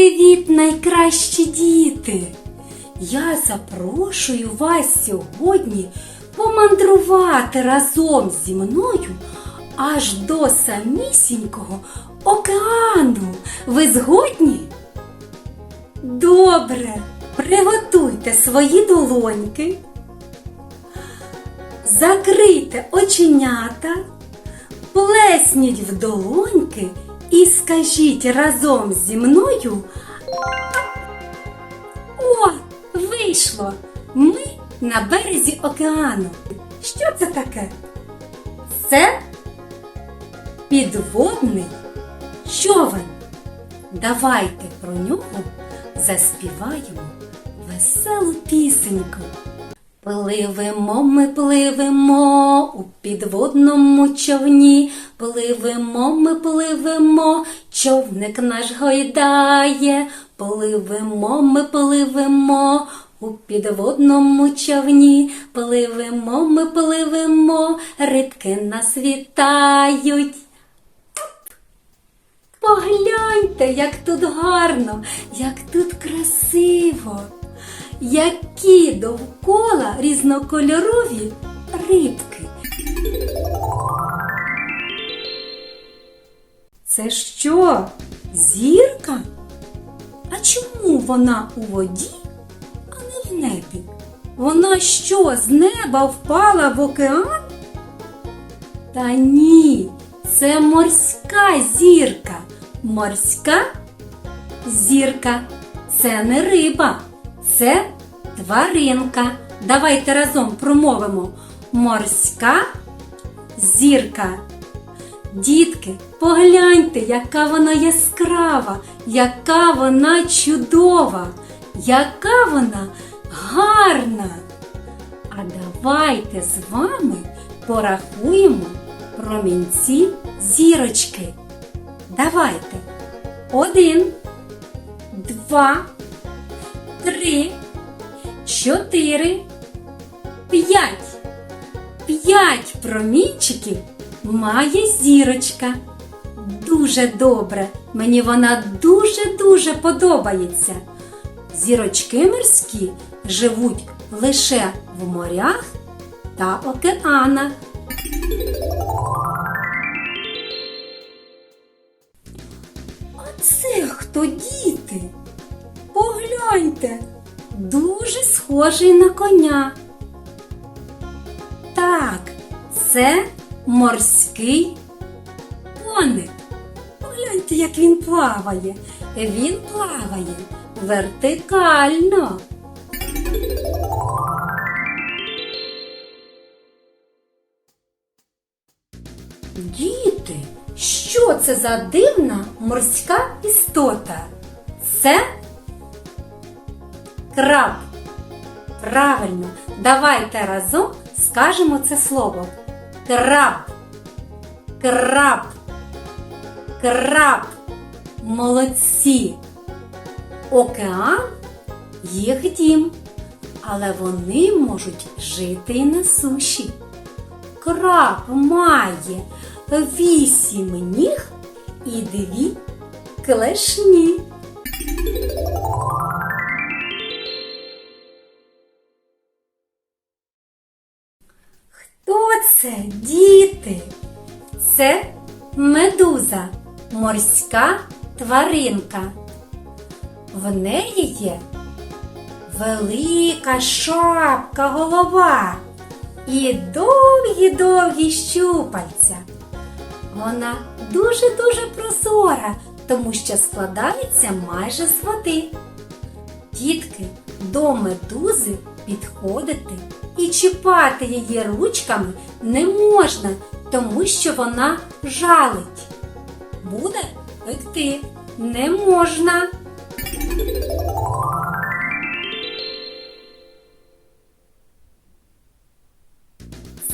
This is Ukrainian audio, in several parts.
Привіт, найкращі діти! Я запрошую вас сьогодні помандрувати разом зі мною аж до самісінького океану. Ви згодні? Добре, приготуйте свої долоньки, закрийте оченята, плесніть в долоньки і скажіть разом зі мною. О, вийшло! Ми на березі океану. Що це таке? Це підводний човен. Давайте про нього заспіваємо веселу пісеньку. Пливемо, ми пливемо у підводному човні, пливемо, ми пливемо, човник наш гойдає, пливемо, ми пливемо у підводному човні, пливемо, ми пливемо, рибки нас вітають. Погляньте, як тут гарно, як тут красиво, які довкола різнокольорові рибки. Це що? Зірка? А чому вона у воді, а не в небі? Вона що, з неба впала в океан? Та ні, це морська зірка. Морська зірка. Це не риба, це тваринка. Давайте разом промовимо морська зірка. Дітки, погляньте, яка вона яскрава, яка вона чудова, яка вона гарна. А давайте з вами порахуємо промінці зірочки. Давайте. Один, два, три, чотири, п'ять. П'ять промінчиків має зірочка. Дуже добре. Мені вона дуже-дуже подобається. Зірочки морські живуть лише в морях та океанах. А це хто діти? Погляньте, дуже схожий на коня. Так, це морський коник. Погляньте, як він плаває. Він плаває вертикально. Діти, що це за дивна морська істота? Це краб. Правильно, давайте разом скажемо це слово. Краб. Краб. Краб. Молодці. Океан їх дім, але вони можуть жити і на суші. Краб має вісім ніг і дві клешні. Це, діти? Це медуза, морська тваринка. В неї є велика шапка голова і довгі-довгі щупальця. Вона дуже-дуже прозора, тому що складається майже з води. Дітки, до медузи підходити і чіпати її ручками не можна, тому що вона жалить. Буде пекти не можна.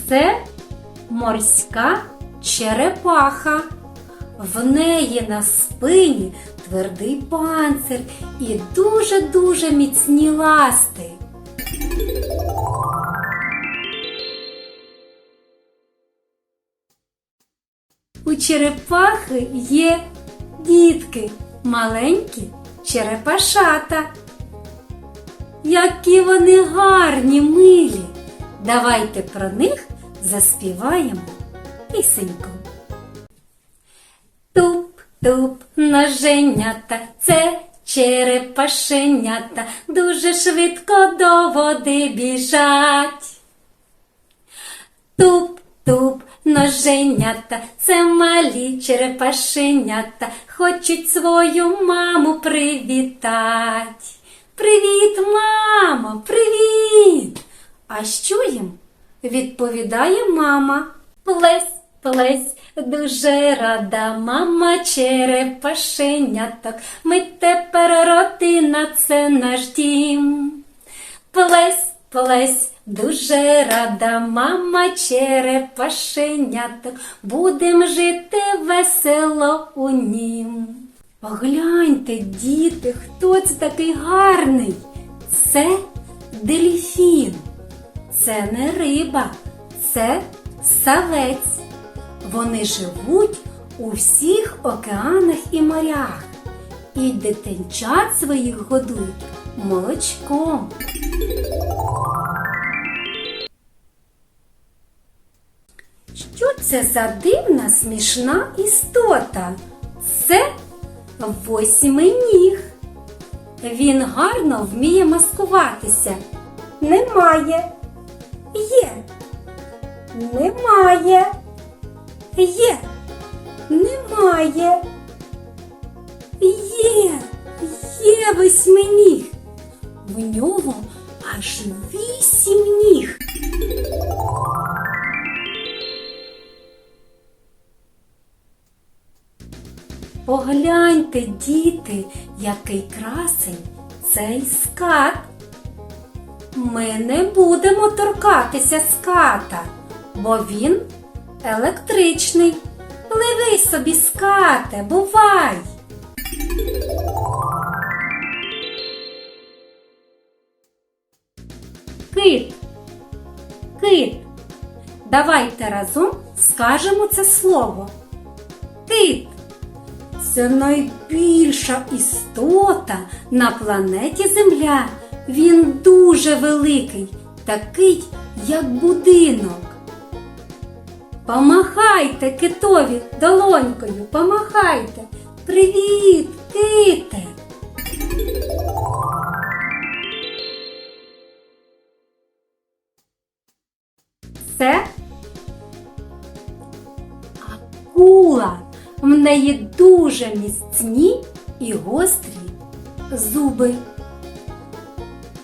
Це морська черепаха. В неї на спині твердий панцир і дуже-дуже міцні ласти. У черепахи є дітки, маленькі черепашата. Які вони гарні, милі. Давайте про них заспіваємо пісеньку. Туп-туп ноженята, це черепашенята, дуже швидко до води біжать. Туп-туп ноженята, це малі черепашенята, хочуть свою маму привітать. Привіт, мамо, привіт! А що їм? Відповідає мама. Плесь, плесь, дуже рада мама черепашеняток. Ми тепер родина, це наш дім. Плесь, плесь, дуже рада мама черепашеняток. Будем жити весело у нім. Погляньте, діти, хто це такий гарний? Це дельфін. Це не риба, це савець. Вони живуть у всіх океанах і морях. І дитинчат своїх годують молочком. Що це за дивна смішна істота? Це восьминіг. Він гарно вміє маскуватися. Немає. Є. Немає. Є. Немає. Є. Є восьминіг. В нього аж вісім ніг. Погляньте, діти, який красень цей скат. Ми не будемо торкатися ската, бо він електричний. Пливи собі, скате, бувай. Кит. Кит. Давайте разом скажемо це слово. Кит. Це найбільша істота на планеті Земля. Він дуже великий, такий, як будинок. Помахайте китові долонькою, помахайте. Привіт, ките! Це акула. В неї дуже міцні і гострі зуби.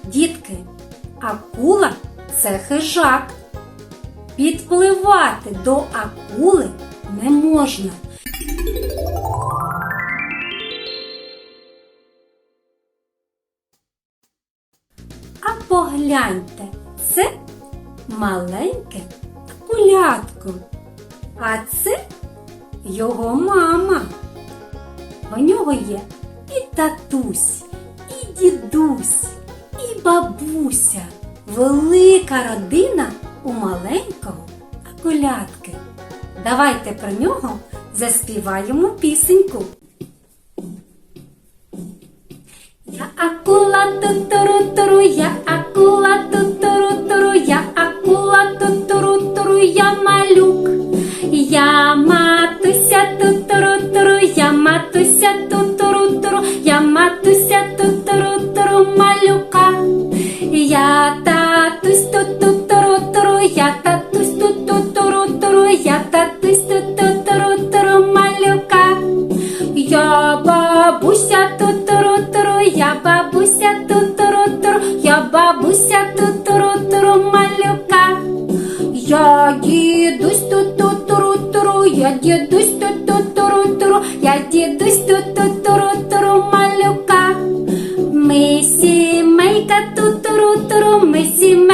Дітки, акула це хижак. Підпливати до акули не можна. А погляньте, це маленьке акулятко. А це його мама. У нього є і татусь, і дідусь, і бабуся. Велика родина маленького акулятки. Давайте про нього заспіваємо пісеньку. Я акула тутуру-туру, я акула тутуру-туру, я акула тутуру-туру, я малюк. Я матуся тутуру-туру, я матуся тутуру-туру, я матуся тутуру-туру, малюка. Я я бабуся тутуру-туру, я бабуся тутуру-туру, малюка. Я дідусь тутуру-туру, я дідусь тутуру-туру, я дідусь тутуру-туру, малюка. Ми сімейка тутуру-туру, ми сімейка